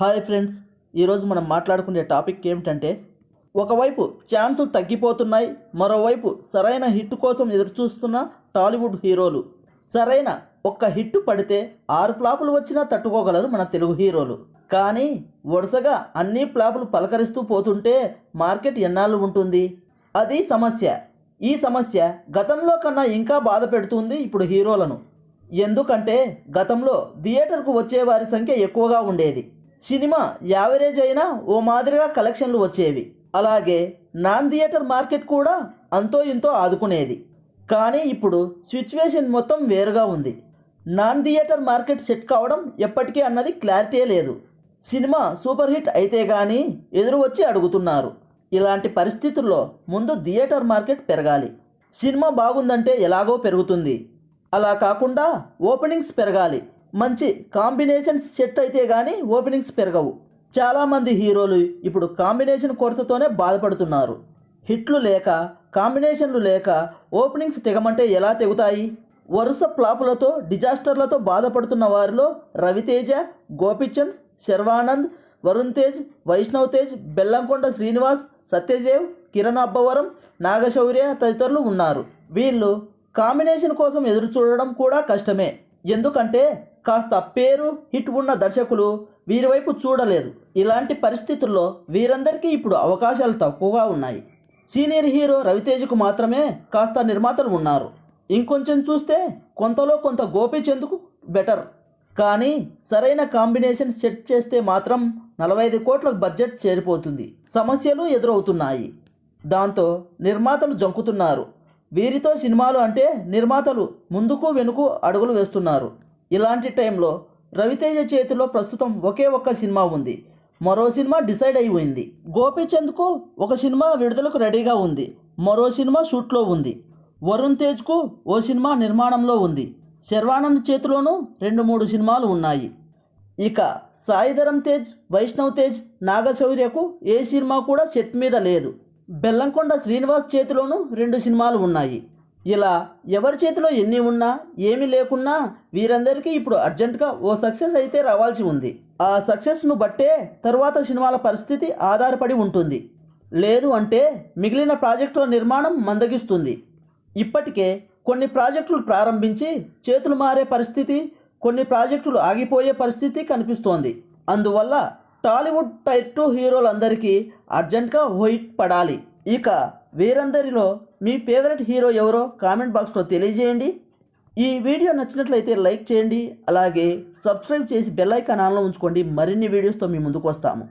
Hi friends ఈరోజు మనం మాట్లాడుకునే టాపిక్ ఏమిటంటే ఒకవైపు ఛాన్సులు తగ్గిపోతున్నాయి మరోవైపు సరైన హిట్ కోసం ఎదురుచూస్తున్న టాలీవుడ్ హీరోలు. సరైన ఒక్క హిట్ పడితే ఆరు ఫ్లాపులు వచ్చినా తట్టుకోగలరు మన తెలుగు హీరోలు. కానీ వరుసగా అన్ని ఫ్లాపులు పలకరిస్తూ పోతుంటే మార్కెట్ ఎన్నాళ్ళు ఉంటుంది? అది సమస్య. ఈ సమస్య గతంలో కన్నా ఇంకా బాధ పెడుతుంది ఇప్పుడు హీరోలను. ఎందుకంటే గతంలో థియేటర్కు వచ్చే వారి సంఖ్య ఎక్కువగా ఉండేది. సినిమా యావరేజ్ అయినా ఓ మాదిరిగా కలెక్షన్లు వచ్చేవి. అలాగే నాన్ థియేటర్ మార్కెట్ కూడా అంతో ఇంతో ఆదుకునేది. కానీ ఇప్పుడు సిచ్యువేషన్ మొత్తం వేరుగా ఉంది. నాన్ థియేటర్ మార్కెట్ సెట్ కావడం ఎప్పటికీ అన్నది క్లారిటీ లేదు. సినిమా సూపర్ హిట్ అయితే కానీ ఎదురు వచ్చి అడుగుతున్నారు. ఇలాంటి పరిస్థితుల్లో ముందు థియేటర్ మార్కెట్ పెరగాలి. సినిమా బాగుందంటే ఎలాగో పెరుగుతుంది. అలా కాకుండా ఓపెనింగ్స్ పెరగాలి. మంచి కాంబినేషన్స్ సెట్ అయితే కానీ ఓపెనింగ్స్ పెరగవు. చాలామంది హీరోలు ఇప్పుడు కాంబినేషన్ కొరతతోనే బాధపడుతున్నారు. హిట్లు లేక కాంబినేషన్లు లేక ఓపెనింగ్స్ తెగమంటే ఎలా తెగుతాయి? వరుస ఫ్లాపులతో డిజాస్టర్లతో బాధపడుతున్న వారిలో రవితేజ గోపిచంద్ శర్వానంద్ వరుణ్ తేజ్ వైష్ణవ్ తేజ్ బెల్లంకొండ శ్రీనివాస్ సత్యదేవ్ కిరణ్ అబ్బవరం నాగశౌర్య తదితరులు ఉన్నారు. వీళ్ళు కాంబినేషన్ కోసం ఎదురు చూడడం కూడా కష్టమే. ఎందుకంటే కాస్త పేరు హిట్ ఉన్న దర్శకులు వీరి వైపు చూడలేదు. ఇలాంటి పరిస్థితుల్లో వీరందరికీ ఇప్పుడు అవకాశాలు తక్కువగా ఉన్నాయి. సీనియర్ హీరో రవితేజకు మాత్రమే కాస్త నిర్మాతలు ఉన్నారు. ఇంకొంచెం చూస్తే కొంతలో కొంత గోపిచందుకు బెటర్. కానీ సరైన కాంబినేషన్ సెట్ చేస్తే మాత్రం నలభై ఐదు కోట్ల బడ్జెట్ చేరిపోతుంది. సమస్యలు ఎదురవుతున్నాయి. దాంతో నిర్మాతలు జంకుతున్నారు. వీరితో సినిమాలు అంటే నిర్మాతలు ముందుకు వెనుకు అడుగులు వేస్తున్నారు. ఇలాంటి టైంలో రవితేజ చేతిలో ప్రస్తుతం ఒకే ఒక్క సినిమా ఉంది. మరో సినిమా డిసైడ్ అయిపోయింది గోపీచంద్కు ఒక సినిమా విడుదలకు రెడీగా ఉంది. మరో సినిమా షూట్లో ఉంది. వరుణ్ తేజ్కు ఓ సినిమా నిర్మాణంలో ఉంది. శర్వానంద్ చేతిలోనూ రెండు మూడు సినిమాలు ఉన్నాయి. ఇక సాయిధరం తేజ్ వైష్ణవ్ తేజ్ నాగశౌర్యకు ఏ సినిమా కూడా సెట్ మీద లేదు. బెల్లంకొండ శ్రీనివాస్ చేతిలోనూ రెండు సినిమాలు ఉన్నాయి. ఇలా ఎవరి చేతిలో ఎన్ని ఉన్నా ఏమీ లేకున్నా వీరందరికీ ఇప్పుడు అర్జెంటుగా ఓ సక్సెస్ అయితే రావాల్సి ఉంది. ఆ సక్సెస్ను బట్టే తరువాత సినిమాల పరిస్థితి ఆధారపడి ఉంటుంది. లేదు అంటే మిగిలిన ప్రాజెక్టుల నిర్మాణం మందగిస్తుంది. ఇప్పటికే కొన్ని ప్రాజెక్టులు ప్రారంభించి చేతులు మారే పరిస్థితి కొన్ని ప్రాజెక్టులు ఆగిపోయే పరిస్థితి కనిపిస్తోంది. అందువల్ల టాలీవుడ్ టైర్ టూ హీరోలందరికీ అర్జెంట్గా హోయిట్ పడాలి. ఇక వీరందరిలో మీ ఫేవరెట్ హీరో ఎవరో కామెంట్ బాక్స్లో తెలియజేయండి. ఈ వీడియో నచ్చినట్లయితే లైక్ చేయండి. అలాగే సబ్స్క్రైబ్ చేసి బెల్ ఐకాన్ ఆన్లో ఉంచుకోండి. మరిన్ని వీడియోస్తో మీ ముందుకు వస్తాము.